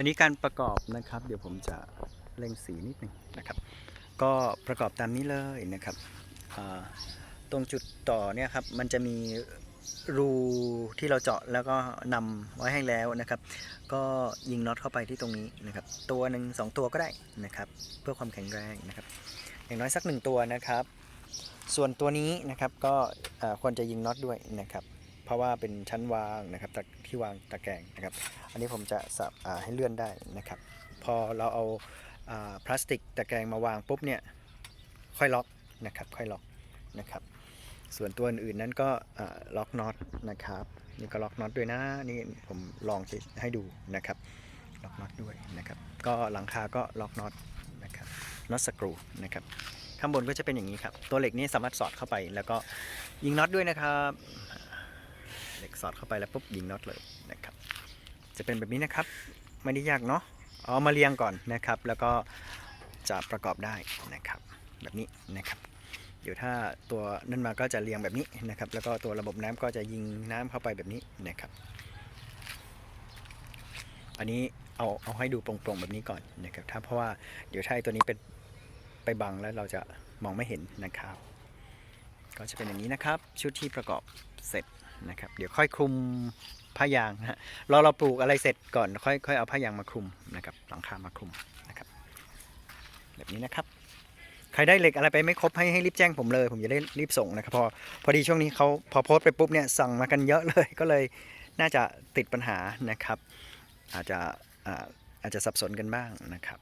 อันนี้การประกอบนะครับ เดี๋ยวผมจะเร่งสีนิดหนึงนะครับ ก็ประกอบตามนี้เลยนะครับ ตรงจุดต่อเนี่ยครับมันจะมีรูที่เราเจาะแล้วก็นำไว้ให้แล้วนะครับ ก็ยิงน็อตเข้าไปที่ตรงนี้นะครับ ตัวหนึ่งสองตัวก็ได้นะครับ เพื่อความแข็งแรงนะครับ อย่างน้อยสักหนึ่งตัวนะครับ ส่วนตัวนี้นะครับก็ควรจะยิงน็อตด้วยนะครับ เพราะว่าเป็นชั้นวางนะครับที่วางตะแกรงนะครับ อันนี้ผมจะสับให้เลื่อนได้นะครับ พอเราเอาอาพลาสติกตะแกรงมาวางปุ๊บเนี่ยค่อยล็อกนะครับค่อยล็อกนะครับส่วนตัวอื่นๆนั้นก็ล็อกน็อตนะครับนี่ก็ล็อกน็อตด้วยนะนี่ผมลองให้ดูนะครับล็อกน็อตด้วยนะครับก็หลังคาก็ล็อกน็อตนะครับน็อตสกรูนะครับข้างบนก็จะเป็นอย่างนี้ครับ ตัวเหล็กนี้สามารถสอดเข้าไปแล้วก็ยิงน็อตด้วยนะครับ สอดเข้าไปแล้วปุ๊บยิงน็อตเลยนะครับ จะเป็นแบบนี้นะครับ ไม่ได้ยากเนาะเอามาเรียงก่อนนะครับ แล้วก็จะประกอบได้นะครับ แบบนี้นะครับเดี๋ยวถ้าตัวนั่นมาก็จะเรียงแบบนี้นะครับ แล้วก็ตัวระบบน้ำก็จะยิงน้ำเข้าไปแบบนี้นะครับ อันนี้เอาเอาให้ดูโปร่งๆแบบนี้ก่อนนะครับ ถ้าเพราะว่าเดี๋ยวถ้าไอ้ตัวนี้เป็นไปบังแล้วเราจะมองไม่เห็นนะครับ ก็จะเป็นอย่างนี้นะครับ ชุดที่ประกอบเสร็จ นะครับ เดี๋ยวค่อยคลุมผ้ายางนะรอเราปลูกอะไรเสร็จก่อนค่อยค่อยเอาผ้ายางมาคลุมนะครับหลังคามาคลุมนะครับ แบบนี้นะครับ ใครได้เหล็กอะไรไปไม่ครบให้ให้รีบแจ้งผมเลย ผมจะได้รีบส่งนะครับ พอพอดีช่วงนี้เขาพอโพสไปปุ๊บเนี่ยสั่งมากันเยอะเลยก็เลยน่าจะติดปัญหานะครับ อาจจะอาจจะสับสนกันบ้างนะครับ